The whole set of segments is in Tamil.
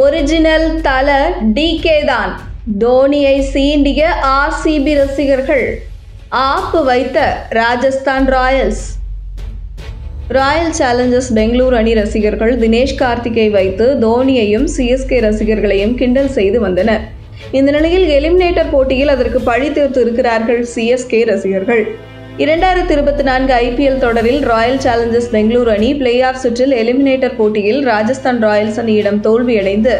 ஒரிஜினல் தல டிகே தான். தோனியை சீண்டிய ஆர்சிபி ரசிகர்கள் ஆப்பு வைத்த Rajasthan Royals. Royal Challengers Bangalore அணி ரசிகர்கள் தினேஷ் கார்த்திகை வைத்து தோனியையும் சிஎஸ்கே ரசிகர்களையும் கிண்டல் செய்து வந்தனர். இந்த நிலையில் எலிமினேட்டர் போட்டியில் அதற்கு பழி தீர்த்து இருக்கிறார்கள் சிஎஸ்கே ரசிகர்கள். இரண்டாயிரத்தி இருபத்தி நான்கு ஐபிஎல் தொடரில் ராயல் சேலஞ்சர்ஸ் பெங்களூரு அணி பிளே ஆஃப் சுற்றில் எலிமினேட்டர் போட்டியில் ராஜஸ்தான் ராயல்ஸ் அணியிடம் தோல்வியடைந்து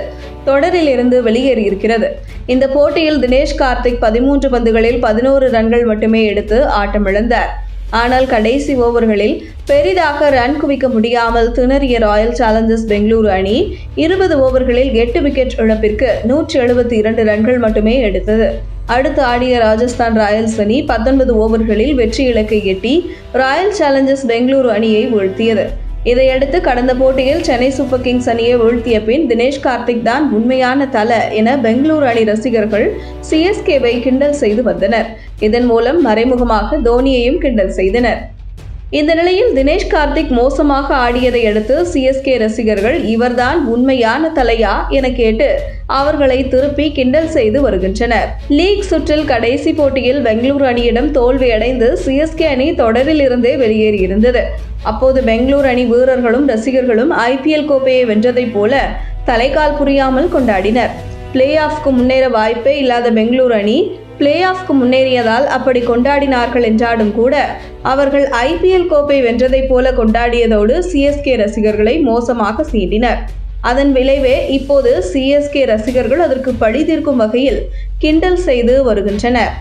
தொடரில் இருந்து வெளியேறியிருக்கிறது. இந்த போட்டியில் தினேஷ் கார்த்திக் பதிமூன்று பந்துகளில் பதினோரு ரன்கள் மட்டுமே எடுத்து ஆட்டமிழந்தார். ஆனால் கடைசி ஓவர்களில் பெரிதாக ரன் குவிக்க முடியாமல் திணறிய ராயல் சேலஞ்சர்ஸ் பெங்களூரு அணி இருபது ஓவர்களில் எட்டு விக்கெட் இழப்பிற்கு நூற்றி எழுபத்தி இரண்டு ரன்கள் மட்டுமே எடுத்தது. அடுத்து ஆடிய ராஜஸ்தான் ராயல்ஸ் அணி பத்தொன்பது ஓவர்களில் வெற்றி இலக்கை எட்டி ராயல் சேலஞ்சர்ஸ் பெங்களூரு அணியை வீழ்த்தியது. இதையடுத்து கடந்த போட்டியில் சென்னை சூப்பர் கிங்ஸ் அணியை வீழ்த்திய பின் தினேஷ் கார்த்திக் தான் உண்மையான தல என பெங்களூரு அணி ரசிகர்கள் சிஎஸ்கேவை கிண்டல் செய்து வந்தனர். இதன் மூலம் மறைமுகமாக தோனியையும் கிண்டல் செய்தனர். இந்த நிலையில் தினேஷ் கார்த்திக் மோசமாக ஆடியதை அடுத்து சிஎஸ்கே ரசிகர்கள் இவர்தான் உண்மையான தலையா என கேட்டு அவர்களை திருப்பி கிண்டல் செய்து வருகின்றனர். லீக் சுற்றில் கடைசி போட்டியில் பெங்களூரு அணியிடம் தோல்வியடைந்து சிஎஸ்கே அணி தொடரில் இருந்தே வெளியேறியிருந்தது அப்போது பெங்களூரு அணி வீரர்களும் ரசிகர்களும் ஐபிஎல் கோப்பையை வென்றதைப் போல தலைகால் புரியாமல் கொண்டாடினர். பிளே ஆஃப்க்கு முன்னேற வாய்ப்பே இல்லாத பெங்களூரு அணி பிளே ஆஃப்க்கு முன்னேறியதால் அப்படி கொண்டாடினார்கள் என்றாலும் கூட அவர்கள் ஐபிஎல் கோப்பை வென்றதைப் போல கொண்டாடியதோடு சிஎஸ்கே ரசிகர்களை மோசமாக சீண்டினர். அதன் விளைவே இப்போது சிஎஸ்கே ரசிகர்கள் அதற்கு பழி தீர்க்கும் வகையில் கிண்டல் செய்து வருகின்றனர்.